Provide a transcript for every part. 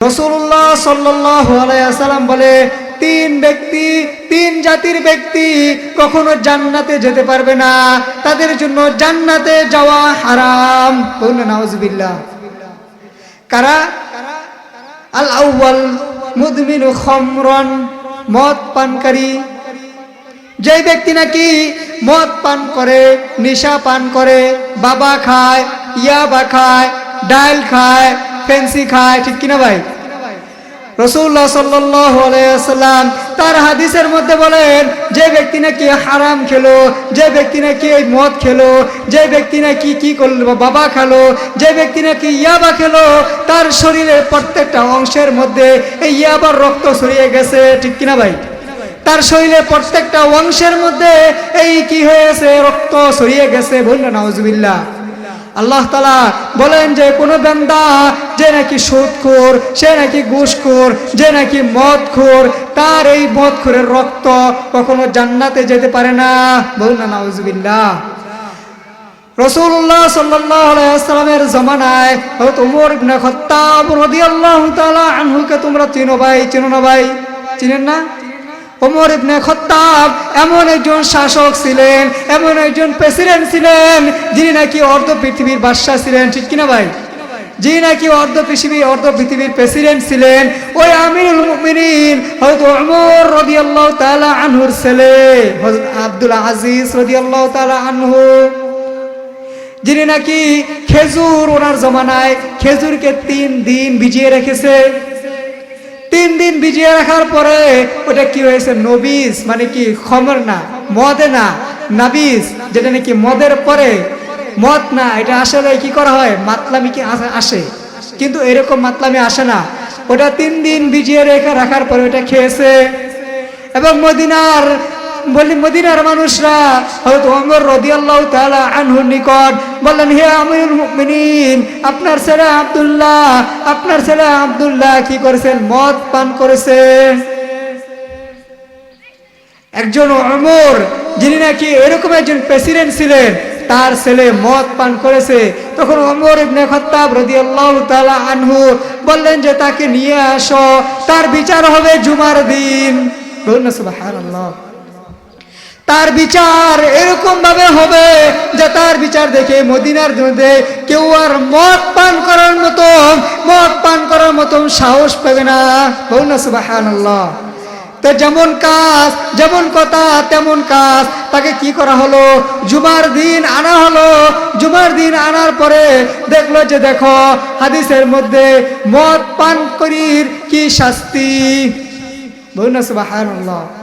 রসুল্লাহ সাল্লাম বলে, তিন ব্যক্তি, তিন জাতির ব্যক্তি কখনো জান্নাতে যেতে পারবে না। তাদের জন্য জান্নাতে যাওয়া হারাম। বলুন কারা? আল আউ্বাল মুদমিন খমরন, মদ পানকারী। যে ব্যক্তি নাকি মদ পান করে, নেশা পান করে, বাবা খায়, ইয়াবা খায়, ডাল খায় ফেন্সি খায়, ঠিক কিনা ভাই? রসুল্লাহ সাল্লাম তার হাদিসের মধ্যে বলেন, যে ব্যক্তি নাকি হারাম খেলো, যে ব্যক্তি নাকি মদ খেলো, যে ব্যক্তি নাকি কি করল, বাবা যে ব্যক্তি নাকি ইয়াবা খেলো, তার শরীরের প্রত্যেকটা অংশের মধ্যে এই ইয়াবার রক্ত ছড়িয়ে গেছে, ঠিক কিনা ভাই? তার শরীরে প্রত্যেকটা অংশের মধ্যে এই কি হয়েছে, রক্ত ছড়িয়ে গেছে, বললেন নজবিল্লা আল্লাহ তালা বলেন যে কোনো বেন্দা যে নাকি সুদখোর, সে নাকি ঘুষখোর, যে নাকি মদখোর, তার এই মদখোরের রক্ত কখনো জান্নাতে যেতে পারে না। বলুন না, নাউজুবিল্লাহ। রসুল্লাহ সাল্লামের জমানায় তোমরা চিনো ভাই? চিনো না ভাই? চিনেন না? ওমর ইবনে খত্তাব এমন একজন শাসক ছিলেন, এমন একজন প্রেসিডেন্ট ছিলেন, যিনি নাকি অর্ধ পৃথিবীর বাদশাহ ছিলেন, ঠিক কিনা ভাই? যিনি নাকি অর্ধ পৃথিবী, অর্ধ পৃথিবীর প্রেসিডেন্ট ছিলেন, ওই আমিরুল মুমিনিন হযরত ওমর রাদিয়াল্লাহু তাআলা আনহুর ছেলে, হযরত আব্দুল আজিজ রাদিয়াল্লাহু তাআলা আনহু। যিনি নাকি খেজুর ওনার জমানায় খেজুরকে তিন দিন ভিজিয়ে রেখেছে। তিন দিন ভিজিয়ে রাখার পরে ওটা কি হয়েছে? নবিস মানে কি খমর না? মদে না? নাবিস যেটা নাকি মদের পরে? মদ না, এটা আসলে কি করা হয়? মাতলামি কি আসে- কিন্তু এরকম মাতলামি আসে না। ওটা তিন দিন ভিজিয়ে রেখে রাখার পরে ওটা খেয়েছে। এবং মদিনার বলি মদিনার মানুষরা হয়তো ওমর রাদিয়াল্লাহু তাআলা আনহুর নিকট বললেন, হে আমিরুল মুমিনিন, আপনার ছেলে আব্দুল্লাহ, আপনার ছেলে আব্দুল্লাহ কি করেছেন? মদ পান করেছেন একজন ওমর, যিনি নাকি এরকম একজন প্রেসিডেন্ট ছিলেন, তার ছেলে মদ পান করেছে। তখন ওমর ইবনে খাত্তাব রাদিয়াল্লাহু তাআলা আনহু বললেন যে, তাকে নিয়ে আসো, তার বিচার হবে জুমার দিন। বলুন না সুবহানাল্লাহ। তার বিচার এরকম ভাবে হবে যে তার বিচার দেখে মদিনার মধ্যে কেউ আর মদ পান করার মতো, মদ পান করার মতো সাহস পাবে না। বলুন না সুবহানাল্লাহ। তো যেমন কাজ, যেমন কথা, তেমন কাজ। তাকে কি করা হলো? জুমার দিন আনা হলো। জুমার দিন আনার পরে দেখল যে দেখো, হাদিসের মধ্যে মদ পান করির কি শাস্তি? বলুন সুবহানাল্লাহ।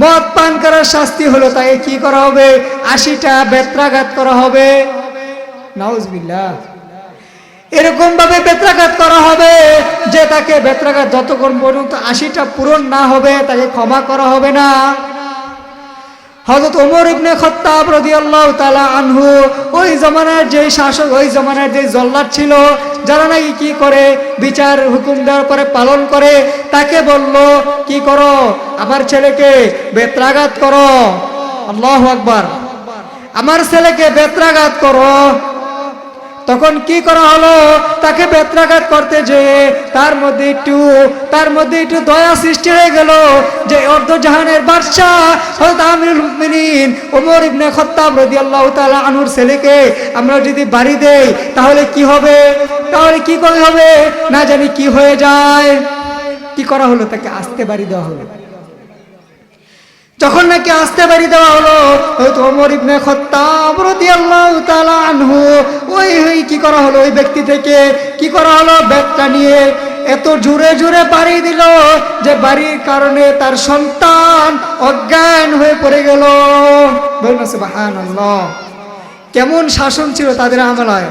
মদ পান করার শাস্তি হলো, তাই কি করা হবে? আশিটা বেত্রাঘাত করা হবে। এরকম ভাবে বেত্রাঘাত করা হবে যে তাকে বেত্রাঘাত যতক্ষণ পর্যন্ত আশিটা পূরণ না হবে, তাকে ক্ষমা করা হবে না। হযরত ওমর ইবনে খত্তাব রাদিয়াল্লাহু তালা আনহু ওই জমানার যে শাসক, ওই জমানার যে জল্লাদ ছিল, যারা নাকি কি করে বিচার হুকুম দেওয়ার পরে পালন করে, তাকে বলল, কি করো? আমার ছেলেকে বেত্রাঘাত করো। আল্লাহু আকবার। আমার ছেলেকে বেত্রাঘাত করো? তখন কি করা হলো? তাকে বেত্রাঘাত করতে যে তার মধ্যে একটু, তার মধ্যে একটু দয়া সৃষ্টি হয়ে গেল যে অর্ধ জাহানের বাদশাহ হযরত আমিরুল মুমিনিন ওমর ইবনে খাত্তাব রাদিয়াল্লাহু তাআলা আনহুর ছেলেকে আমরা যদি বাড়ি দেই, তাহলে কি হবে? তাহলে কি করে হবে? না জানি কি হয়ে যায়। কি করা হলো তাকে আস্তে বাড়ি দেওয়া হলো? যখন নাকি আসতে বাড়ি দেওয়া হলো, হয়তো ওমর ইবনে আনহু, ওই ওই কি করা হলো? ওই ব্যক্তি থেকে কি করা হলো? ব্যাগটা নিয়ে এত জোরে জোরে বাড়ি দিল যে বাড়ির কারণে তার সন্তান অজ্ঞান হয়ে পড়ে গেল। কেমন শাসন ছিল তাদের আমলায়?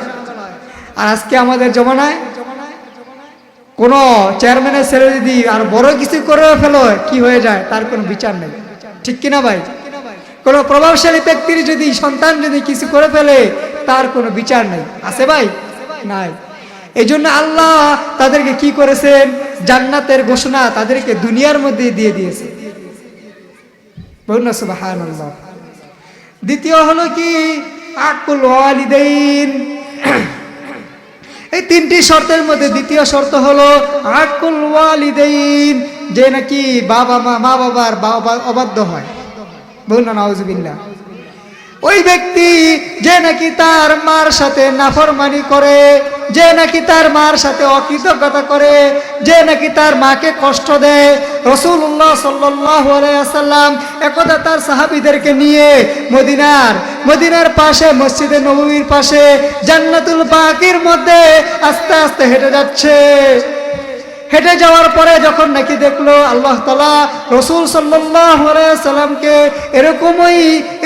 আর আজকে আমাদের জমানায় কোন চেয়ারম্যানের ছেলে যদি আর বড় কিছু করে ফেলো, কি হয়ে যায়? তার কোনো বিচার নেই। ঠিক কিনা ভাই? কোন প্রভাবশালী ব্যক্তির যদি, সন্তান যদি কিছু করে ফেলে, তার কোনো বিচার নেই। আছে ভাই? নাই। এই জন্য আল্লাহ তাদেরকে কি করেছেন? জান্নাতের ঘোষণা তাদেরকে দুনিয়ার মধ্যে দিয়ে দিয়েছে। দ্বিতীয় হলো কি? এই তিনটি শর্তের মধ্যে দ্বিতীয় শর্ত হলো আকুল ওয়ালিদাইন। যে নাকি বাবা মা মা বাবার বাবা অবাধ্য হয়। বলুন না ওই ব্যক্তি যে নাকি তার মার সাথে নাফরমানি করে, যে নাকি তার মার সাথে অকৃতজ্ঞতা করে, যে নাকি তার মাকে কষ্ট দেয় রসুল্লাহ সাল্লাম একদা তার সাহাবিদেরকে নিয়ে মদিনার মদিনার পাশে, মসজিদে নবীর পাশে, জান্নাতুল বাকির মধ্যে আস্তে আস্তে হেঁটে যাচ্ছে। হেঁটে যাওয়ার পরে যখন নাকি দেখল আল্লাহ তালা রসুল সাল্লামকে এরকমই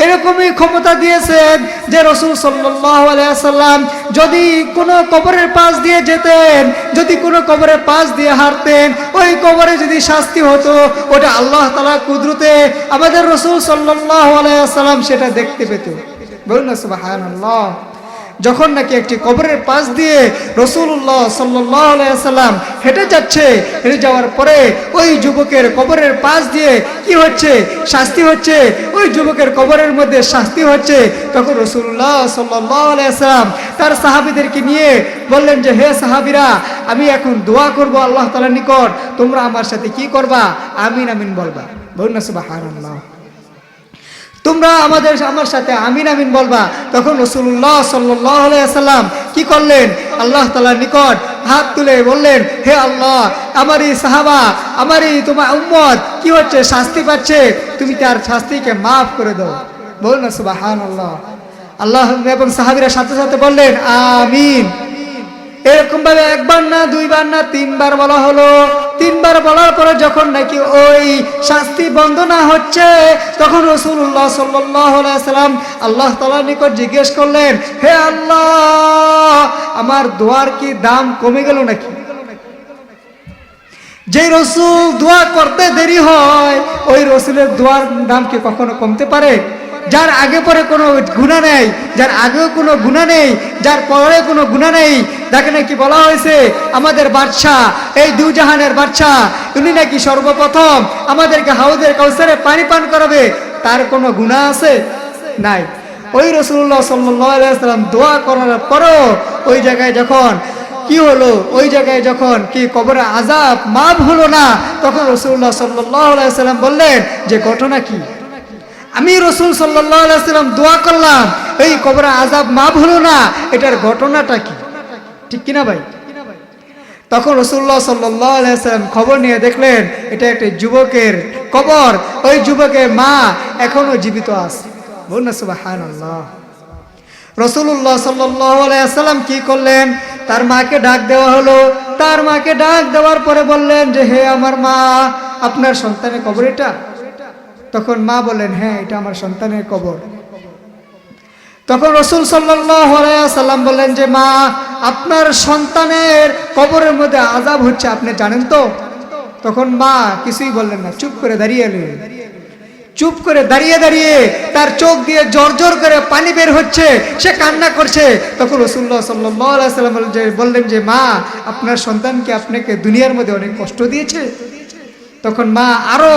এরকমই ক্ষমতা দিয়েছেন যে রসুল সাল্লাম যদি কোনো কবরের পাশ দিয়ে যেতেন, যদি কোনো কবরের পাশ দিয়ে হারতেন ওই কবরে যদি শাস্তি হতো, ওটা আল্লাহ তালা কুদরতে আমাদের রসুল সাল্লাহ সাল্লাম সেটা দেখতে পেত। বলুন সুবাহ যখন নাকি একটি কবরের পাশ দিয়ে রসুল্লাহ সাল্লাম হেঁটে যাচ্ছে, হেঁটে যাওয়ার পরে ওই যুবকের কবরের পাশ দিয়ে কি হচ্ছে? শাস্তি হচ্ছে। ওই যুবকের কবরের মধ্যে শাস্তি হচ্ছে। তখন রসুল্লাহ সাল্লাম তার সাহাবিদেরকে নিয়ে বললেন যে, হে সাহাবিরা, আমি এখন দোয়া করব আল্লাহ তালার নিকট। তোমরা আমার সাথে কি করবা? আমিন আমিন বলবা। বলুন না সুবাহ তোমরা আমাদের, আমার সাথে আমিন আমিন বলবা। তখন রসুল্লাহ সাল্লাম কি করলেন? আল্লাহ তালার নিকট হাত তুলে বললেন, হে আল্লাহ, আমারই সাহাবা, আমারই তোমার উম্মত, কি হচ্ছে? শাস্তি পাচ্ছে? তুমি তার শাস্তিকে মাফ করে দাও। বল না সুবাহান আল্লাহ আল্লাহ এবং সাহাবিরা সাথে সাথে বললেন, আমিন। এরকম ভাবে একবার না, দুইবার না, তিনবার বলা হলো। তিনবার বলার পরে যখন নাকি ওই শাস্তি বন্ধ না হচ্ছে, তখন রসুল্লাহ সাল্লাম আল্লাহ তালার নিকট জিজ্ঞেস করলেন, হে আল্লাহ, আমার দোয়ার কি দাম কমে গেল নাকি? যে রসুল দোয়া করতে দেরি হয়, ওই রসুলের দোয়ার দাম কি কখনো কমতে পারে? যার আগে পরে কোনো গুণা নেই, যার আগেও কোনো গুণা নেই, যার পরে কোনো গুণা নেই দেখে নাকি বলা হয়েছে? আমাদের বাদশাহ, এই দুজাহানের বাদশাহ, উনি নাকি সর্বপ্রথম আমাদেরকে হাউদের কাউসারে পানি পান করাবে, তার কোনো গুণা আছে? নাই। ওই রসুল্লাহ সাল্লাম দোয়া করার পরও ওই জায়গায় যখন কি হলো? ওই জায়গায় যখন কি কবরে আজাব মাপ হলো না, তখন রসুল্লাহ সাল্লাম বললেন, যে ঘটনা কি? আমি রসুল সাল্লাম দোয়া করলাম, এই কবরে আজাব মাপ হলো না, এটার ঘটনাটা কি? ঠিক কিনা ভাই? তখন রসুল্লাহ সাল্লাম খবর নিয়ে দেখলেন, এটা একটা যুবকের কবর। ওই যুবকের মা এখনও জীবিত আছে। বলুন না সুবাহান আল্লাহ রসুল্লাহ সাল্লাম কি করলেন? তার মাকে ডাক দেওয়া হলো। তার মাকে ডাক দেওয়ার পরে বললেন যে, হে আমার মা, আপনার সন্তানের কবর এটা? তখন মা বললেন হ্যাঁ এটা আমার সন্তানের কবর। তখন রসুল সাল্লাম বললেন যে, মা, আপনার সন্তানের কবরের মধ্যে আজাব হচ্ছে, আপনি জানেন তো? তখন মা কিছুই বললেন না, চুপ করে দাঁড়িয়ে এলেন। চুপ করে দাঁড়িয়ে দাঁড়িয়ে তার চোখ দিয়ে জোর জোর করে পানি বের হচ্ছে, সে কান্না করছে। তখন রসুল্লাহ সাল্লাম বললেন যে মা, আপনার সন্তানকে আপনাকে দুনিয়ার মধ্যে অনেক কষ্ট দিয়েছে? তখন মা আরও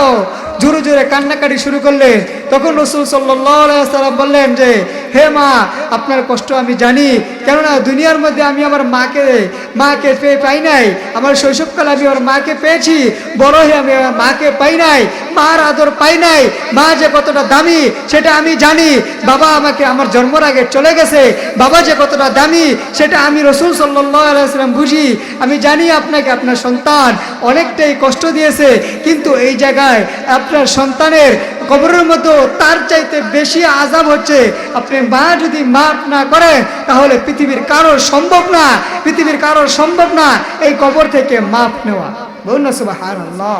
জোরে জোরে কান্নাকাটি শুরু করলেন। তখন রসুল সাল্লাম বললেন যে হে মা, আপনার কষ্ট আমি জানি। কেননা দুনিয়ার মধ্যে আমি আমার মাকে মাকে পেয়ে পাই নাই। আমার শৈশবকালে আমি আমার মাকে পেয়েছি। বড় হয়ে আমি আমার মাকে পাই নাই। মার আদর পাই নাই। মা যে কতটা দামি, সেটা আমি জানি। বাবা আমাকে আমার জন্মর আগে চলে গেছে। বাবা যে কতটা দামি, সেটা আমি রসুল সাল্লাম বুঝি। আমি জানি আপনাকে আপনার সন্তান অনেকটাই কষ্ট দিয়েছে। কিন্তু এই জায়গায় আপনার সন্তানের কবরের মতো তার চাইতে বেশি আজাব হচ্ছে। আপনি মা যদি মাফ না করেন, তাহলে পৃথিবীর কারও সম্ভব না, পৃথিবীর কারও সম্ভব না এই কবর থেকে মাফ নেওয়া। বলুন না সুবাহ আল্লাহ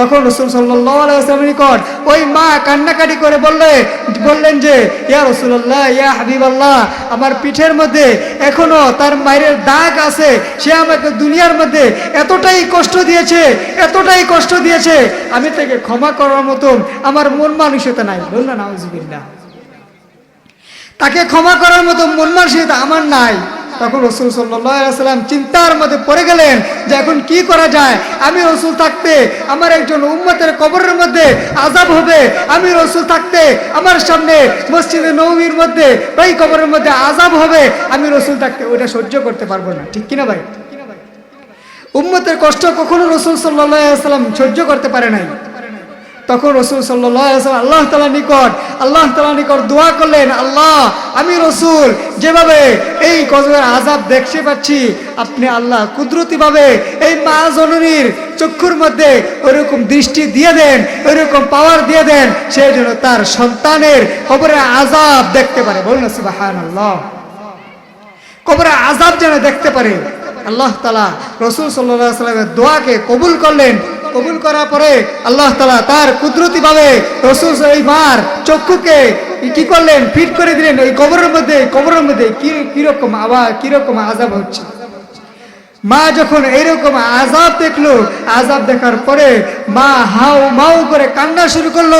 তখন রসুল সাল্লাম নিকট ওই মা কান্নাকাটি করে বললে, বললেন যে, ইয়া রসুল্লাহ ইয়া হাবিব আল্লাহ আমার পিঠের মধ্যে এখনও তার মায়ের দাগ আছে, সে আমাকে দুনিয়ার মধ্যে এতটাই কষ্ট দিয়েছে, এতটাই কষ্ট দিয়েছে, আমি তাকে ক্ষমা করার মতন আমার মন মানসিকতা নাই। বললেন, নাউজুবিল্লাহ। তাকে ক্ষমা করার মতো মন মানসিকতা আমার নাই। তখন রসুল সাল্লাম চিন্তার মধ্যে পড়ে গেলেন যে এখন কি করা যায়? আমি রসুল থাকতে আমার একজন উম্মতের কবরের মধ্যে আজাব হবে। আমি রসুল থাকতে আমার সামনে মসজিদে নবীর মধ্যে, ওই কবরের মধ্যে আজাব হবে। আমি রসুল থাকতে ওটা সহ্য করতে পারব না। ঠিক কিনা ভাই? উম্মতের কষ্ট কখনো রসুল সাল্লাম সহ্য করতে পারে নাই। তখন রসুল সাল্লাম আল্লাহ তালা নিকট, আল্লাহ তালা নিকট দোয়া করলেন, আল্লাহ, আমি রসুল, যেভাবে এই কজবের আজাব দেখতে পাচ্ছি, আপনি আল্লাহ কুদরতিভাবে এই মা জননীর চক্ষুর মধ্যে ওরকম দৃষ্টি দিয়ে দেন ওইরকম পাওয়ার দিয়ে দেন সেই জন্য তার সন্তানের কবরে আজাব দেখতে পারে। বলুন আল্লাহ কবরে আজাব যেন দেখতে পারে। আল্লাহ তালা রসুল সাল্লাহ সাল্লামের দোয়াকে কবুল করলেন। কবুল করার পরে আল্লাহ তালা তার কুদরতিভাবে রসুল এই মার চক্ষুকে কি করলেন? ফিট করে দিলেন। এই কবরের মধ্যে কবরের মধ্যে কীরকম আবার কীরকম আজাব হচ্ছে? মা যখন এইরকম আজাব দেখল আজাব দেখার পরে মা হাউ মাউ করে কান্না শুরু করল।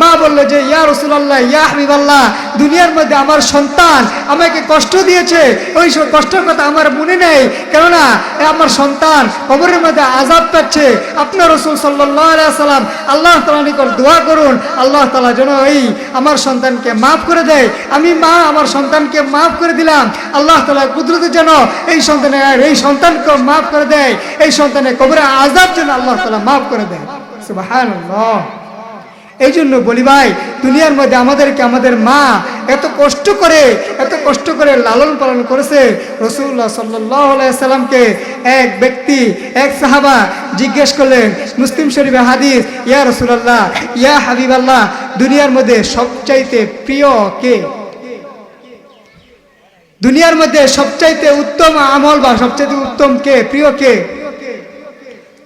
মা বলল যে, ইয়া রসুল্লাহ ইয়া হাবিবাল্লাহ, দুনিয়ার মধ্যে আমার সন্তান আমাকে কষ্ট দিয়েছে। ওই সব কষ্টের কথা আমার মনে নেই। কেননা আমার সন্তান কবরের মধ্যে আজাব পাচ্ছে। আপনার রসুল সাল্লাহ সাল্লাম আল্লাহ তালা নিকট দোয়া করুন। আল্লাহ তালা যেন এই আমার সন্তানকে মাফ করে দেয়। আমি মা, আমার সন্তানকে মাফ করে দিলাম। আল্লাহ তালা কুদরতের যেন এই সন্তানের, এই সন্তানকে মাফ করে দেয়। এই সন্তানের কবরে আজাব যেন আল্লাহ তালা মাফ করে দেয়। সুবহানাল্লাহ। এই জন্য বলি ভাই, দুনিয়ার মধ্যে আমাদেরকে আমাদের মা এত কষ্ট করে, এত কষ্ট করে লালন পালন করেছে। রসুল্লাহ সাল্লামকে এক ব্যক্তি, এক সাহাবা জিজ্ঞেস করলেন, মুসলিম শরীফে হাদিস, ইয়া রসুল্লাহ ইয়া হাবিব আল্লাহ দুনিয়ার মধ্যে সবচাইতে প্রিয় কে? দুনিয়ার মধ্যে সবচাইতে উত্তম আমল বা সবচাইতে উত্তম কে, প্রিয় কে?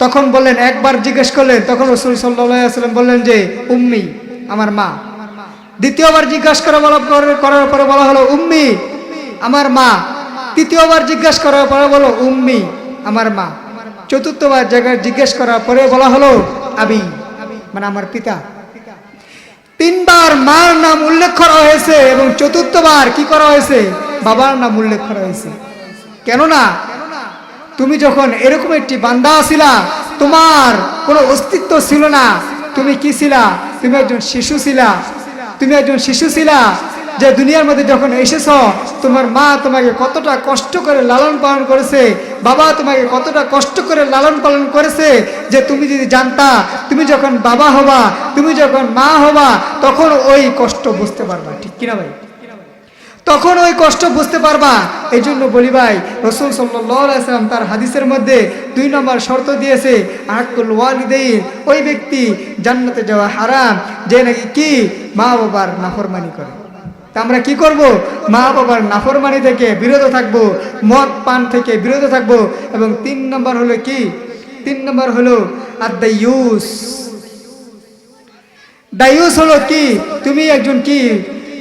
তখন বললেন, একবার জিজ্ঞেস করলেন, তখন রসুল সাল্লাম বললেন যে, উম্মি, আমার মা। দ্বিতীয়বার জিজ্ঞাসা করা বলা করার পরে বলা হলো, উম্মি, আমার মা। তৃতীয়বার জিজ্ঞাসা করার পরে বলো, উম্মি, আমার মা। চতুর্থবার জায়গায় জিজ্ঞেস করার পরে বলা হলো, আবি মানে আমার পিতা। তিনবার মার নাম উল্লেখ করা হয়েছে এবং চতুর্থবার কি করা হয়েছে? বাবার নাম উল্লেখ করা হয়েছে। কেননা তুমি যখন এরকম একটি বান্দা ছিলা, তোমার কোনো অস্তিত্ব ছিল না। তুমি কি ছিলা? তুমি একজন শিশু ছিলা। তুমি একজন শিশু ছিলা যে দুনিয়ার মধ্যে যখন এসেছ, তোমার মা তোমাকে কতটা কষ্ট করে লালন পালন করেছে, বাবা তোমাকে কতটা কষ্ট করে লালন পালন করেছে যে তুমি যদি জানতা, তুমি যখন বাবা হবা, তুমি যখন মা হবা, তখন ওই কষ্ট বুঝতে পারবা। ঠিক কিনা ভাই? তখন ওই কষ্ট বুঝতে পারবা। এই জন্য বলি ভাই, রসুল সাল্লাম তার হাদিসের মধ্যে দুই নম্বর শর্ত দিয়েছে আকুল ওয়ালিদেইন, ওই ব্যক্তি জান্নাতে যাওয়া হারাম, যে নাকি কি? মা বাবার নাফরমানি করে। তা আমরা কি করব? মা বাবার নাফরমানি থেকে বিরত থাকব, মদ পান থেকে বিরত থাকব এবং তিন নম্বর হলো কি? তিন নম্বর হলো আদাইউস দায়ুস হলো কি? তুমি একজন কি?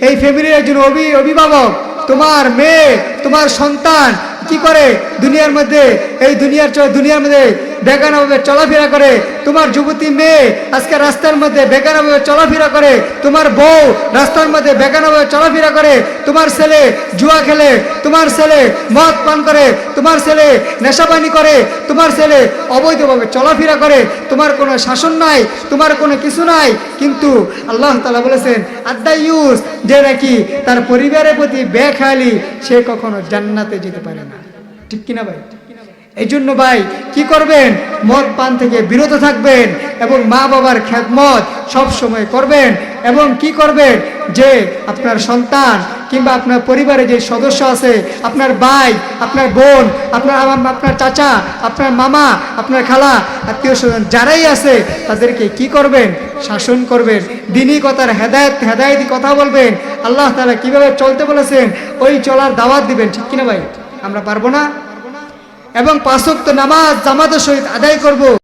এই ফ্যামিলির একজন অভি, অভিভাবক, তোমার মেয়ে, তোমার সন্তান, কি করে দুনিয়ার মধ্যে, এই দুনিয়ার দুনিয়ার মধ্যে বেগানাভাবে চলাফেরা করে, তোমার যুবতী মেয়ে আজকে রাস্তার মধ্যে বেগানাভাবে চলাফেরা করে, তোমার বউ রাস্তার মধ্যে বেগানাভাবে চলাফেরা করে, তোমার ছেলে জুয়া খেলে, তোমার ছেলে মদ পান করে, তোমার ছেলে নেশাপানি করে, তোমার ছেলে অবৈধভাবে চলাফেরা করে, তোমার কোনো শাসন নাই, তোমার কোনো কিছু নাই। কিন্তু আল্লাহ তালা বলেছেন আড্ডা ইউজ যে নাকি তার পরিবারের প্রতি বেখেয়ালি সে কখনো জান্নাতে যেতে পারে না। ঠিক কিনা ভাই? এই জন্য ভাই, কি করবেন? মদ পান থেকে বিরত থাকবেন এবং মা বাবার খ্যাতমত সব সময় করবেন এবং কি করবেন? যে আপনার সন্তান কিংবা আপনার পরিবারে যে সদস্য আছে, আপনার ভাই, আপনার বোন, আপনার আপনার চাচা, আপনার মামা, আপনার খালা, আত্মীয় স্বজন যারাই আছে, তাদেরকে কি করবেন? শাসন করবেন। দিনই কথার হেদায়ত, হেদায়তি কথা বলবেন। আল্লাহ তারা কীভাবে চলতে বলেছেন? ওই চলার দাওয়াত দিবেন। ঠিক কিনা ভাই? আমরা পারব না? এবং পাঁচক্ত নামাজ জামাতের সহিত আদায় করব।